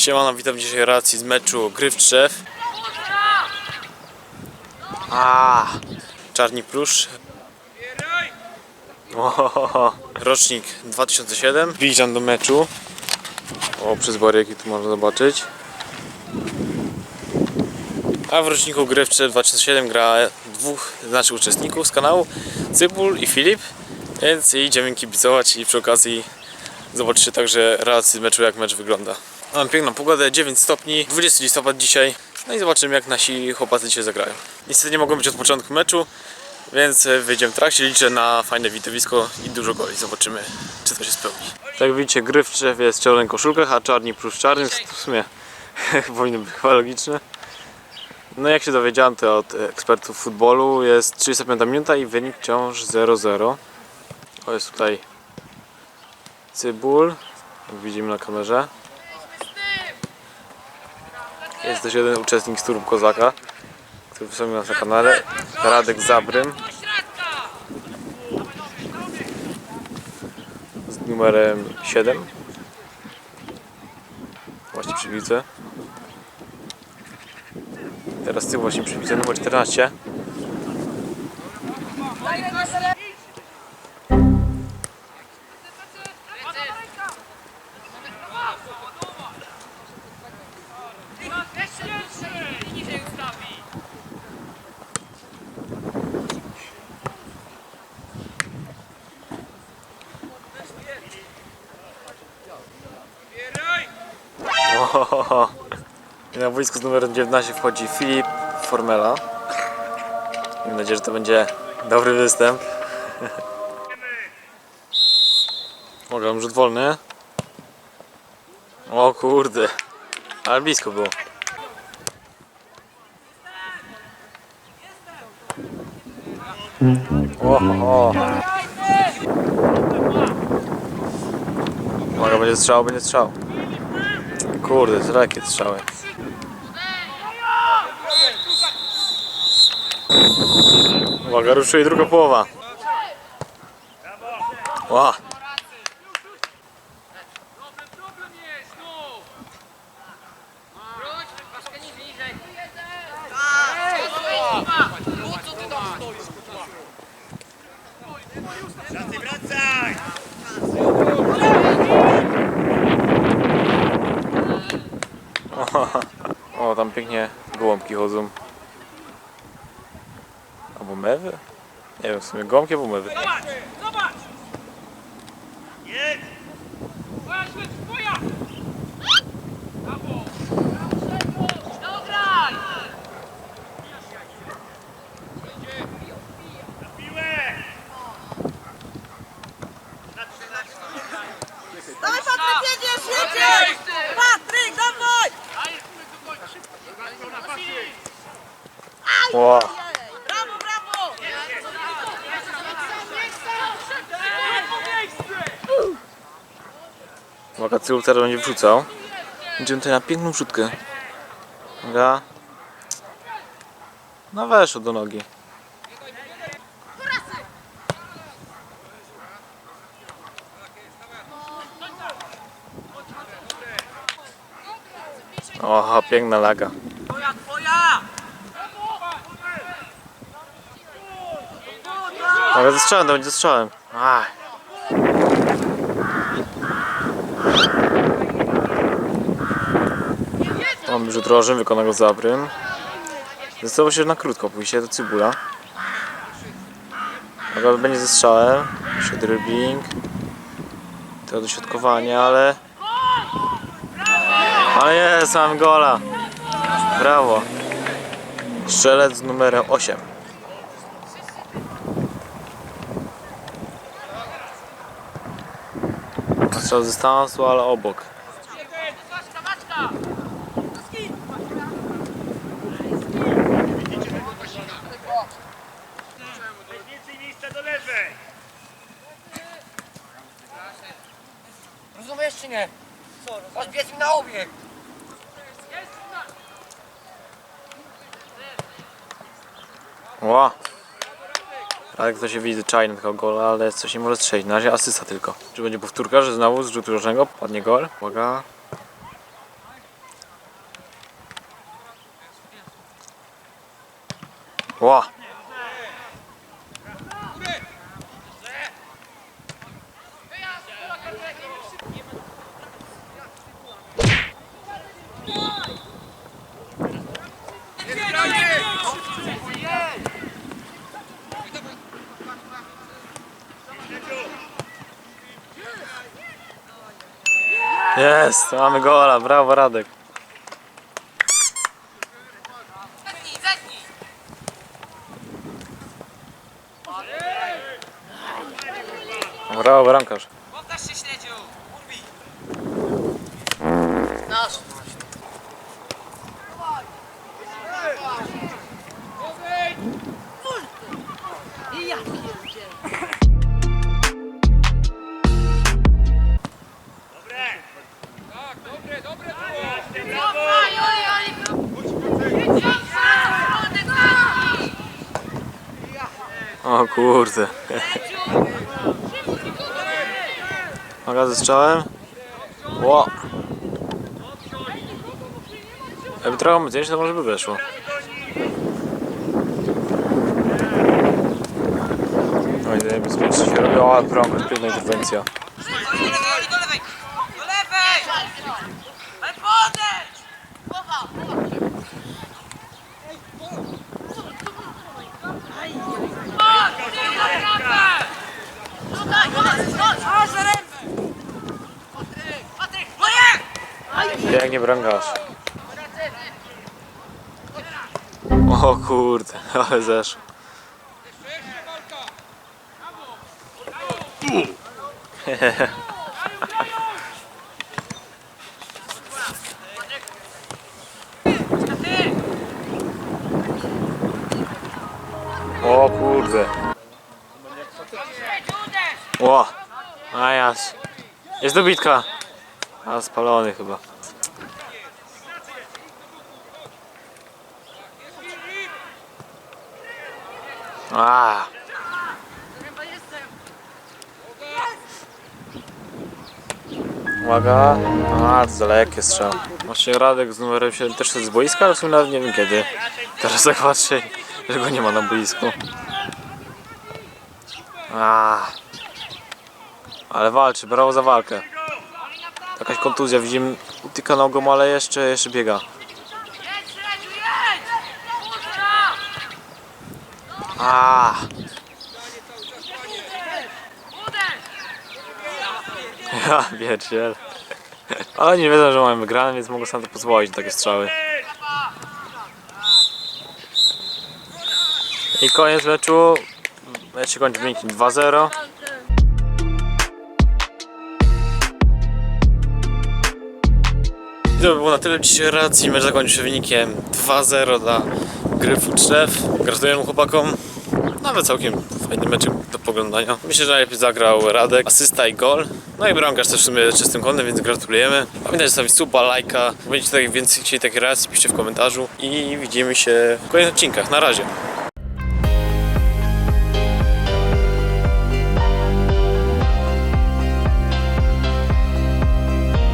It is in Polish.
Siemano, witam w dzisiejszej relacji z meczu Gry w Trzew. A, Czarni Prusz. Ohohoho. Rocznik 2007. Wjeżdżam do meczu. O, przez jaki tu można zobaczyć. A w roczniku Gry w Trzew 2007 gra dwóch naszych uczestników z kanału, Cybul i Filip. Więc idziemy kibicować i przy okazji zobaczycie także relacje z meczu, jak mecz wygląda. Mam piękną pogodę, 9 stopni, 20 listopad dzisiaj. No i zobaczymy jak nasi chłopacy dzisiaj zagrają. Niestety nie mogą być od początku meczu, więc e, wyjdziemy w trakcie. Liczę na fajne widowisko i dużo goli. Zobaczymy, czy to się spełni. Tak widzicie, gry w Trzewie jest w czerwonych koszulkach, a czarni plus czarnym. To w sumie powinno być chyba logiczne. No jak się dowiedziałem to od ekspertów futbolu jest 35 minuta i wynik wciąż 0-0. O jest tutaj Cybul, jak widzimy na kamerze. Jest też jeden uczestnik z Turbo Kozaka, który wystąpił nas na kanale, Radek Zabrym. Z numerem 7. Właśnie przy piłce. Teraz ty właśnie przy piłce numer 14. Ohohoho. I na boisku z numerem 19 wchodzi Filip Formela. Mam nadzieję, że to będzie dobry występ. Mogę rzut wolny. O kurde. Ale blisko było. Oho. Uwaga, będzie strzał, będzie strzał. Kurde, to jakie strzały. Uwaga, ruszyła druga połowa. Ła. O, tam pięknie gołąbki chodzą. Albo mewy? Nie wiem, w sumie gołąbki albo mewy. Zobacz, zobacz! Jedź! Ła. Brawo, brawo! Uwaga, Cyril teraz będzie wrzucał. Idziemy tutaj na piękną wrzutkę. Uwaga. No weszło do nogi. Oha, piękna laga. Ale ze strzałem, to będzie ze strzałem. Ach. Mamy rzut rożem, wykona go Zabrym. Zdecydował się na krótko, pójście do Cybula. Aga będzie ze strzałem. Jeszcze dribbling. To dośrodkowanie, ale... Ale jest, mam gola. Brawo. Strzelec numerem 8. Strzał z dystansu, ale obok. Maczka, maczka! Więcej miejsca do lewej! Rozumiesz czy nie? Chodź biec mi na obieg! Ła. Ale ktoś się widzi czajny tego gola, ale coś nie może strzelić. Na razie asysta tylko. Czy będzie powtórka, że znowu z rzutu rożnego padnie gol? Uwaga. Ła! Wow. Jest, mamy gola, brawo Radek. O kurde. Uwaga ze strzałem. Ło. Jakby trochę zdjęć, to może by weszło. Oj, niebezpiecznie się robi. O, bramkarz, piękna interwencja. Do lewej, do lewej. Do lewej. Ale podejdź. Masz rękę! Patryk! Pięknie bramkarz. O kurde, ale zeszło. O kurde. Ło. A jas. Jest dobitka. A spalony chyba. A. Uwaga. A, to dalekie strzał. Właśnie Radek z numerem 7 też jest z boiska, ale w sumie nawet nie wiem kiedy. Teraz jak patrzę, że go nie ma na boisku. A. Ale walczy, brawo za walkę. Jakaś kontuzja, widzimy, utyka nogą, ale jeszcze, jeszcze biega. Jedź, Śledziu, jedź! Kurwa! A. Ja pierdziel. Ale nie wiedzą, że mamy wygrane, więc mogą sobie pozwolić na takie strzały. I koniec meczu. Mecz się kończy wynikiem 2-0. I to by było na tyle dzisiaj racji. Mecz zakończył się wynikiem 2-0 dla Gryfu Trzew. Gratulujemy chłopakom. Nawet całkiem fajny mecz do poglądania. Myślę, że najlepiej zagrał Radek, asysta i gol. No i bramkarz też w sumie czystym kątem, więc gratulujemy. Pamiętajcie zostawić suba, lajka. Będziecie tutaj więcej chcieli takich reakcji, piszcie w komentarzu. I widzimy się w kolejnych odcinkach. Na razie.